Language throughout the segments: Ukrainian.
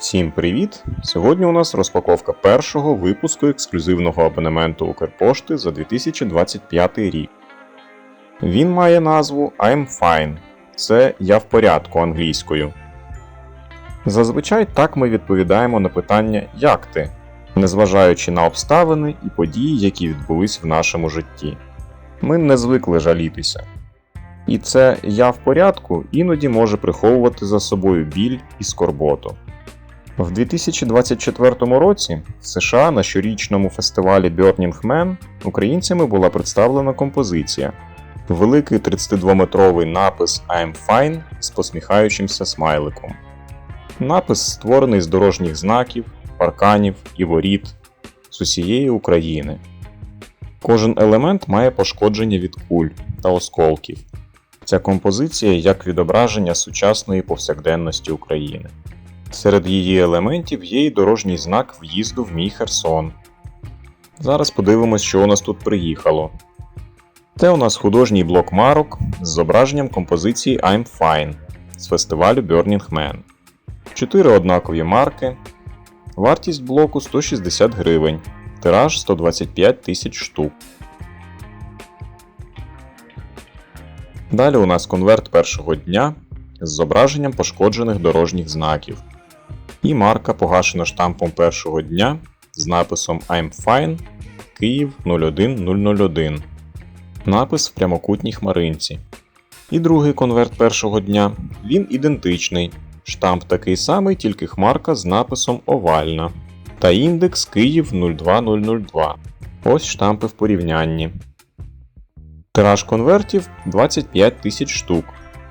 Всім привіт! Сьогодні у нас розпаковка першого випуску ексклюзивного абонементу Укрпошти за 2025 рік. Він має назву I'm Fine. Це Я в порядку англійською. Зазвичай так ми відповідаємо на питання Як ти? незважаючи на обставини і події, які відбулись в нашому житті. Ми не звикли жалітися. І це я в порядку іноді може приховувати за собою біль і скорботу. В 2024 році в США на щорічному фестивалі Burning Man українцями була представлена композиція великий 32-метровий напис I'm Fine з посміхаючимся смайликом. Напис створений з дорожніх знаків, парканів і воріт з усієї України. Кожен елемент має пошкодження від куль та осколків. Ця композиція як відображення сучасної повсякденності України. Серед її елементів є й дорожній знак в'їзду в мій Херсон. Зараз подивимось, що у нас тут приїхало. Це у нас художній блок марок з зображенням композиції I'm Fine з фестивалю Burning Man. Чотири однакові марки. Вартість блоку 160 гривень. Тираж 125 тисяч штук. Далі у нас конверт першого дня з зображенням пошкоджених дорожніх знаків. І марка погашена штампом першого дня з написом I'm Fine Київ 01001. Напис в прямокутній хмаринці. І другий конверт першого дня. Він ідентичний. Штамп такий самий, тільки хмарка з написом Овальна. Та індекс Київ 02002. Ось штампи в порівнянні. Тираж конвертів 25 тисяч штук.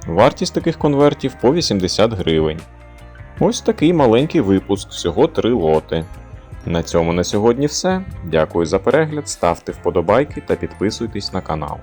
Вартість таких конвертів по 80 гривень. Ось такий маленький випуск, всього три лоти. На цьому на сьогодні все. Дякую за перегляд, ставте вподобайки та підписуйтесь на канал.